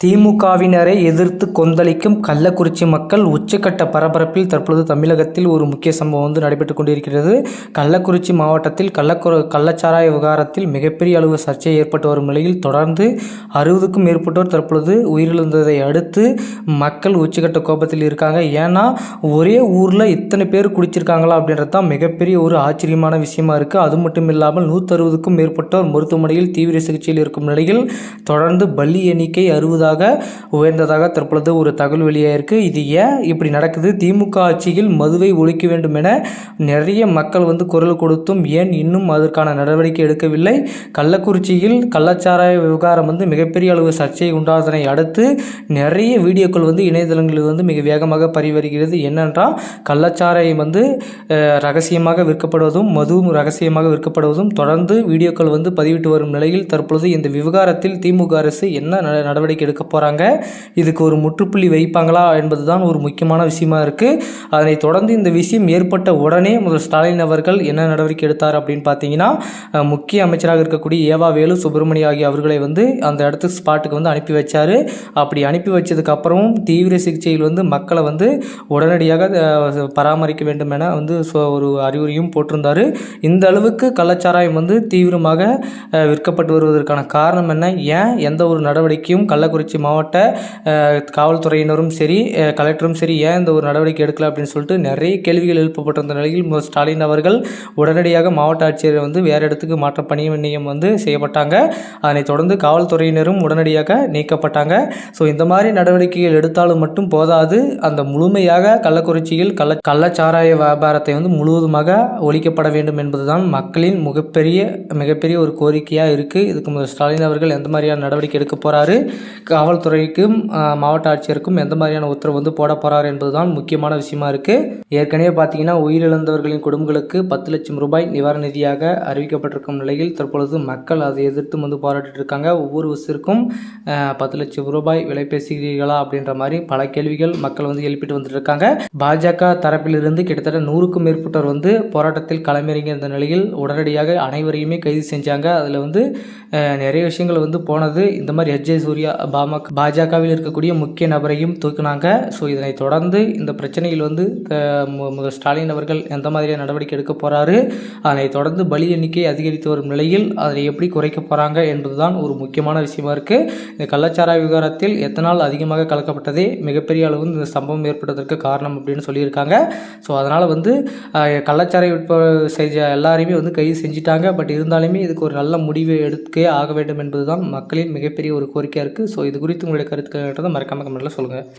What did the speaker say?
திமுகவினரை எதிர்த்து கொந்தளிக்கும் கள்ளக்குறிச்சி மக்கள் உச்சக்கட்ட பரபரப்பில் தற்பொழுது தமிழகத்தில் ஒரு முக்கிய சம்பவம் வந்து நடைபெற்று கொண்டிருக்கிறது. கள்ளக்குறிச்சி மாவட்டத்தில் கள்ளக்குற கள்ளச்சாராய விவகாரத்தில் மிகப்பெரிய அளவு சர்ச்சை ஏற்பட்டு வரும் நிலையில் தொடர்ந்து அறுபதுக்கும் மேற்பட்டோர் தற்பொழுது உயிரிழந்ததை அடுத்து மக்கள் உச்சக்கட்ட கோபத்தில் இருக்காங்க. ஏன்னா ஒரே ஊரில் இத்தனை பேர் குடிச்சிருக்காங்களா அப்படின்றது தான் மிகப்பெரிய ஒரு ஆச்சரியமான விஷயமா இருக்குது அது மட்டும் இல்லாமல் நூற்றறுபதுக்கும் மேற்பட்டோர் மருத்துவமனையில் தீவிர சிகிச்சையில் இருக்கும் நிலையில் தொடர்ந்து பலி எண்ணிக்கை அறுபதாக உயர்ந்ததாக தற்பொழுது ஒரு தகவல் வெளியாயிருக்கு இது ஏன் இப்படி நடக்குது? திமுக ஆட்சியில் மதுவை ஒழிக்க வேண்டும் என நிறைய மக்கள் வந்து குரல் கொடுத்தும் ஏன் இன்னும் அதற்கான நடவடிக்கை எடுக்கவில்லை? கள்ளக்குறிச்சியில் கள்ளச்சாராய விவகாரம் வந்து மிகப்பெரிய அளவு சர்ச்சையை உண்டாதனை அடுத்து நிறைய வீடியோக்கள் வந்து இணையதளங்களில் வந்து மிக வேகமாக பரிவருகிறது என்னென்றால் கள்ளச்சாராயம் வந்து ரகசியமாக விற்கப்படுவதும் மதுவும் ரகசியமாக விற்கப்படுவதும் தொடர்ந்து வீடியோக்கள் வந்து பதிவிட்டு வரும் நிலையில் தற்பொழுது இந்த விவகாரத்தில் திமுக அரசு என்ன நட- நடவடிக்கை எடுக்க போகிறாங்க இதுக்கு ஒரு முற்றுப்புள்ளி வைப்பாங்களா என்பதுதான் ஒரு முக்கியமான விஷயமா இருக்குது அதனை தொடர்ந்து இந்த விஷயம் ஏற்பட்ட உடனே முதல் ஸ்டாலின் அவர்கள் என்ன நடவடிக்கை எடுத்தார் அப்படின்னு பார்த்தீங்கன்னா முக்கிய அமைச்சராக இருக்கக்கூடிய ஏவா வேலு சுப்பிரமணிய ஆகிய அவர்களை வந்து அந்த இடத்துக்கு ஸ்பாட்டுக்கு வந்து அனுப்பி வச்சார். அப்படி அனுப்பி வச்சதுக்கப்புறமும் தீவிர சிகிச்சையில் வந்து மக்களை வந்து உடனடியாக பராமரிக்க வேண்டும் என வந்து ஒரு அறிவுரையும் போட்டிருந்தார். இந்த அளவுக்கு கள்ளச்சாராயம் வந்து தீவிரமாக விற்கப்பட்டு வருவதற்கான காரணம் என்ன? ஏன்? எந்த ஒரு நடவடிக்கையும் கள்ளக்குறிச்சி மாவட்ட காவல்துறையினரும் சரி கலெக்டரும் சரி ஏன் இந்த ஒரு நடவடிக்கை எடுக்கல அப்படின்னு சொல்லிட்டு நிறைய கேள்விகள் எழுப்பப்பட்டிருந்த நிலையில் மு- ஸ்டாலின் அவர்கள் உடனடியாக மாவட்ட ஆட்சியரை வந்து வேறு இடத்துக்கு மாற்ற பணி நியம் வந்து செய்யப்பட்டாங்க. அதனைத் தொடர்ந்து காவல்துறையினரும் உடனடியாக நீக்கப்பட்டாங்க. ஸோ இந்த மாதிரி நடவடிக்கைகள் எடுத்தாலும் மட்டும் போதாது. அந்த முழுமையாக கள்ளக்குறிச்சியில் கள்ள கள்ளச்சாராய வியாபாரத்தை வந்து முழுவதுமாக ஒழிக்கப்பட வேண்டும் என்பதுதான் மக்களின் மிகப்பெரிய மிகப்பெரிய ஒரு கோரிக்கையாக இருக்குது இதுக்கு முதல் ஸ்டாலின் அவர்கள் எந்த மாதிரியான நடவடிக்கை எடுக்க போகிறாரு காவல்துறைக்கும் மாவட்ட ஆட்சியருக்கும் எந்த மாதிரியான உத்தரவு வந்து போட போகிறார் என்பதுதான் முக்கியமான விஷயமா இருக்குது ஏற்கனவே பார்த்தீங்கன்னா உயிரிழந்தவர்களின் குடும்பங்களுக்கு பத்து லட்சம் ரூபாய் நிவாரண நிதியாக அறிவிக்கப்பட்டிருக்கும் நிலையில் தற்பொழுது மக்கள் அதை எதிர்த்து வந்து போராட்டிட்டு இருக்காங்க. ஒவ்வொரு விஷயத்திற்கும் பத்து லட்சம் ரூபாய் விலை பேசுகிறீர்களா அப்படின்ற மாதிரி பல கேள்விகள் மக்கள் வந்து எழுப்பிட்டு வந்துட்டு இருக்காங்க. பாஜக தரப்பிலிருந்து கிட்டத்தட்ட நூறுக்கும் மேற்பட்டோர் வந்து போராட்டத்தில் களமிறங்கி இருந்த நிலையில் உடனடியாக அனைவரையுமே கைது செஞ்சாங்க. அதில் வந்து நிறைய விஷயங்கள் வந்து போனது. இந்த மாதிரி எச். சூர்யா சூர்யா பாமக பாஜகவில் இருக்கக்கூடிய முக்கிய நபரையும் தூக்குனாங்க. ஸோ இதனை தொடர்ந்து இந்த பிரச்சனையில் வந்து முதல் மு- ஸ்டாலின் அவர்கள் எந்த மாதிரியான நடவடிக்கை எடுக்க போகிறாரு அதனை தொடர்ந்து பலி எண்ணிக்கை அதிகரித்து வரும் நிலையில் அதனை எப்படி குறைக்க போகிறாங்க என்பதுதான் ஒரு முக்கியமான விஷயமா இருக்குது இந்த கள்ளச்சாராய விவகாரத்தில் எத்தனால் அதிகமாக கலக்கப்பட்டதே மிகப்பெரிய அளவு இந்த சம்பவம் ஏற்பட்டதற்கு காரணம் அப்படின்னு சொல்லியிருக்காங்க. ஸோ அதனால் வந்து அஹ், கள்ளச்சாராய விற்ப செஞ்ச எல்லாரையுமே வந்து கைது செஞ்சிட்டாங்க. பட் இருந்தாலுமே இதுக்கு ஒரு நல்ல முடிவு எடுக்கே ஆக வேண்டும் என்பதுதான் மக்களின் மிகப்பெரிய ஒரு கோரிக்கையாக இருக்குது ஸோ இது இது குறித்து உங்களுடைய கருத்துக்கள் மறக்காமல் கமெண்ட்டில் சொல்லுங்கள்